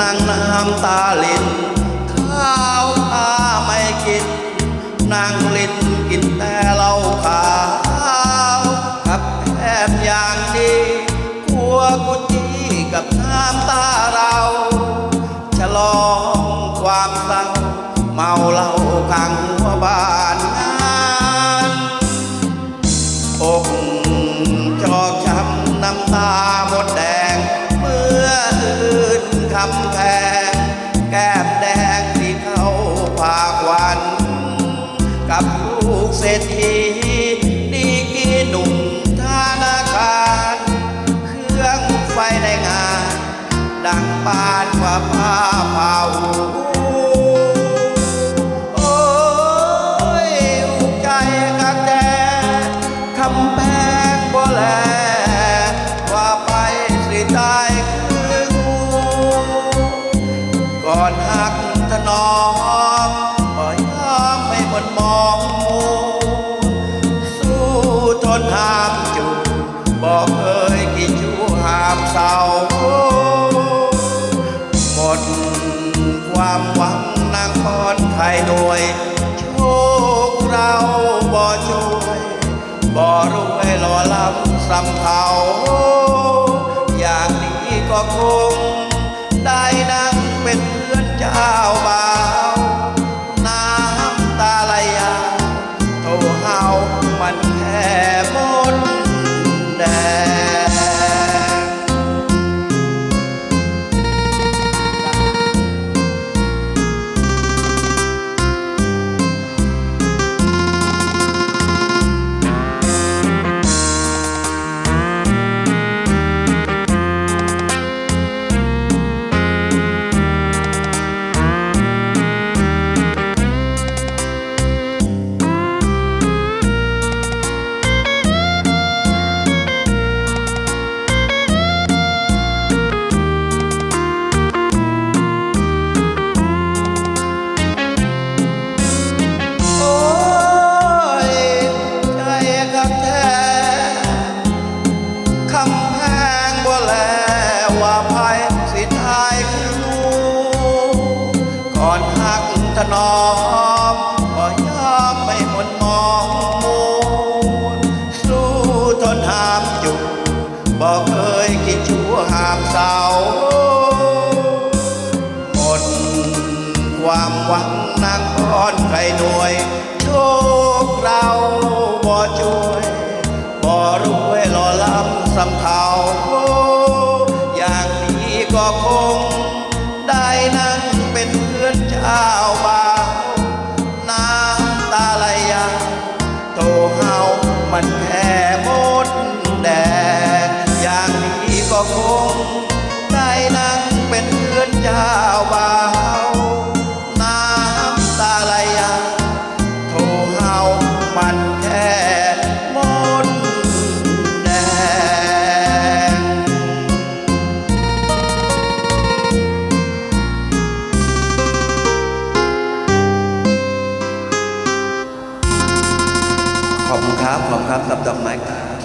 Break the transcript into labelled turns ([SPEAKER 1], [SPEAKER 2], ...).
[SPEAKER 1] นางน้ำตาลินข้าวข้าไม่กินนางลิน คำแพง แก้มแดงที่เขาภาควัน กับลูกเศรษฐีดีกีหนุ่มธนาคาร เครื่องไฟในงาน ดังปานกว่าผ้าเผา นอมบ่ยอมไม่หมดมองมูสู้ทนห้ามจูบอกเคยกี่ชูห้ามเศร้าหมดความหวังนางพรไทยหน่วยโชคเราบ่ช่วยบ่รวยหล่อล้ำสำเขาอย่างนี้ก็คงได้นั่งเป็น เพื่อนเจ้าบ่า ครับ ขอบคุณครับสับดอกไม้ครับ